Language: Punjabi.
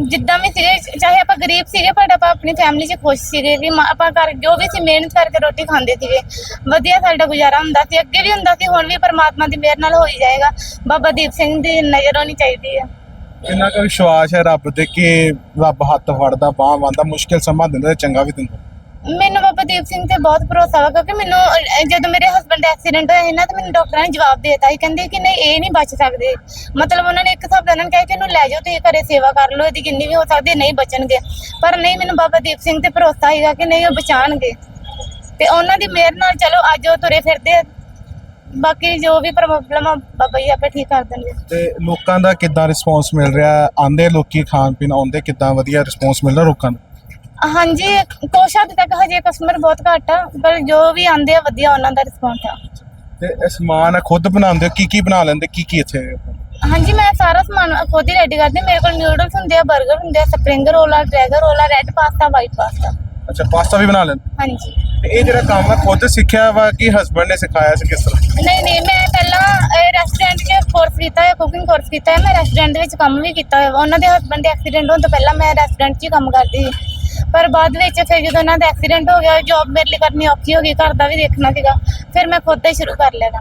ਜਿੱਦਾਂ ਵੀ ਸੀਗੇ, ਚਾਹੇ ਆਪਾਂ ਗਰੀਬ ਸੀਗੇ ਪਰ ਆਪਾਂ ਆਪਣੀ ਫੈਮਿਲੀ 'ਚ ਖੁਸ਼ ਸੀਗੇ ਵੀ ਮਾਂ- ਆਪਾਂ ਕਰ ਜੋ ਵੀ ਸੀ, ਮਿਹਨਤ ਕਰਕੇ ਰੋਟੀ ਖਾਂਦੇ ਸੀਗੇ। ਵਧੀਆ ਸਾਡਾ ਗੁਜ਼ਾਰਾ ਹੁੰਦਾ ਸੀ, ਅੱਗੇ ਵੀ ਹੁੰਦਾ ਸੀ, ਹੁਣ ਵੀ ਪਰਮਾਤਮਾ ਦੀ ਮਿਹਰ ਨਾਲ ਹੋਈ ਜਾਏਗਾ। ਬਾਬਾ ਦੀਪ ਸਿੰਘ ਦੀ ਨਜ਼ਰ ਹੋਣੀ ਚਾਹੀਦੀ ਹੈ। ਕਿੰਨਾ ਕੁ ਵਿਸ਼ਵਾਸ ਹੈ ਰੱਬ ਤੇ ਕਿ ਰੱਬ ਹੱਥ ਫੜਦਾ, ਬਾਹ ਬੰਦਾ ਮੁਸ਼ਕਿਲ ਸਮਾਂ ਦਿੰਦਾ ਤੇ ਚੰਗਾ ਵੀ ਦਿੰਦਾ। ਮੈਨੂੰ ਬਾਬਾ ਦੀਪ ਸਿੰਘ ਤੇ ਬਹੁਤ ਭਰੋਸਾ ਵਾ ਕਿਉਂਕਿ ਮੈਨੂੰ ਅਹ, ਜਦੋਂ ਮੇਰੇ ਹਸਬੰਡ ਦਾ ਐਕਸੀਡੈਂਟ ਹੋਇਆ ਸੀ ਨਾ ਤੇ ਮੈਨੂੰ ਡਾਕਟਰਾਂ ਨੇ ਜਵਾਬ ਦੇ ਦਿੱਤਾ ਸੀ। ਕਹਿੰਦੇ ਕਿ ਨਹੀਂ ਇਹ ਨਹੀਂ ਬਚ ਸਕਦੇ। ਮਤਲਬ ਉਹਨਾਂ ਨੇ ਇੱਕ ਹਿਸਾਬ ਦਾ ਇਹਨਾਂ ਨੂੰ ਕਿਹਾ ਕਿ ਇਹਨੂੰ ਲੈ ਜਾਓ ਤੇ ਘਰੇ ਸੇਵਾ ਕਰ ਲਓ ਇਹਦੀ ਜਿੰਨੀ ਵੀ ਹੋ ਸਕਦੀ ਹੈ, ਨਹੀਂ ਬਚਣਗੇ। ਪਰ ਨਹੀਂ ਮੈਨੂੰ ਬਾਬਾ ਦੀਪ ਸਿੰਘ ਤੇ ਭਰੋਸਾ ਹੈਗਾ ਕਿ ਨਹੀਂ ਉਹ ਬਚਾਣਗੇ। ਤੇ ਉਹਨਾਂ ਦੀ ਮਿਹਰ ਨਾਲ ਚਲੋ ਅੱਜ ਉਹ ਤੁਰੇ ਫਿਰਦੇ ਆ। ਬਾਕੀ ਜੋ ਵੀ ਪ੍ਰੋਬਲਮ ਆ ਬਾਬਾ ਜੀ ਆਪੇ ਠੀਕ ਕਰ ਦੇਣਗੇ। ਤੇ ਲੋਕਾਂ ਦਾ ਕਿੱਦਾਂ ਰਿਸਪੌਂਸ ਮਿਲ ਰਿਹਾ? ਆਂਦੇ ਲੋਕੀ ਖਾਣ ਪੀਣ ਆਉਂਦੇ ਕਿੱਦਾਂ? ਵਧੀਆ ਰਿਸਪੌਂਸ ਮਿਲਦਾ ਲੋਕਾਂ ਨੂੰ? ਹਾਂਜੀ ਕੁਛ ਹੱਦ ਤੱਕ ਹਜੇ ਕਸਟਮਰ ਬਹੁਤ ਘੱਟ ਆ ਪਰ ਜੋ ਵੀ ਆਂਦੇ ਆ ਵਧੀਆ ਉਹਨਾਂ ਦਾ ਰਿਸਪੌਂਸ ਆ। ਤੇ ਇਹ ਸਮਾਨ ਖੁਦ ਬਣਾਉਂਦੇ ਹੋ? ਕੀ ਕੀ ਬਣਾ ਲੈਂਦੇ? ਕੀ ਕੀ ਇੱਥੇ? ਹਾਂਜੀ ਮੈਂ ਸਾਰਾ ਸਮਾਨ ਖੁਦ ਹੀ ਰੈਡੀ ਕਰਦੀ। ਮੇਰੇ ਕੋਲ ਨਿਊਡਲਸ ਹੁੰਦੇ ਆ 버ਗਰ ਹੁੰਦੇ ਆ ਸਪਰਿੰਗ ਰੋਲ ਆ ਡਰੈਗਨ ਰੋਲ ਆ ਰੈਡ ਪਾਸਤਾ ਵਾਈਟ ਪਾਸਤਾ ਅੱਛਾ ਪਾਸਤਾ ਵੀ ਬਣਾ ਲੈਂਦੇ? ਹਾਂਜੀ। ਤੇ ਇਹ ਜਿਹੜਾ ਕੰਮ ਹੈ ਖੁਦ ਸਿੱਖਿਆ ਵਾ ਕਿ ਹਸਬੰਡ ਨੇ ਸਿਖਾਇਆ ਸੀ ਕਿਸ ਤਰ੍ਹਾਂ? ਨਹੀਂ ਨਹੀਂ ਮੈਂ ਪਹਿਲਾਂ ਰੈਸਟੋਰੈਂਟ 'ਚ ਕੋਰਸ ਕੀਤਾ ਹੈ ਕੁਕਿੰਗ ਕੋਰਸ ਕੀਤਾ ਹੈ ਮੈਂ ਰੈਸਟੋਰੈਂਟ ਦੇ ਵਿੱਚ ਕੰਮ ਵੀ ਕੀਤਾ ਹੋਇਆ ਵਾ। ਉਹਨਾਂ ਦੇ ਹਸਬੰਡ ਦੇ ਐਕਸੀਡੈਂਟ ਹੋਣ ਤੋਂ ਪਹਿਲਾਂ ਮੈਂ ਰੈਸਟੋਰੈਂਟ 'ਚ ਹੀ ਕੰਮ ਕਰਦੀ ਸੀ। ਪਰ ਬਾਅਦ ਵਿੱਚ ਫਿਰ ਜਦੋਂ ਉਹਨਾਂ ਦਾ ਐਕਸੀਡੈਂਟ ਹੋ ਗਿਆ ਜੌਬ ਮੇਰੇ ਲਈ ਕਰਨੀ ਔਖੀ ਹੋ ਗਈ, ਘਰ ਦਾ ਵੀ ਦੇਖਣਾ ਸੀਗਾ, ਫਿਰ ਮੈਂ ਖੁਦ ਹੀ ਸ਼ੁਰੂ ਕਰ ਲਿਆ ਕੰਮ।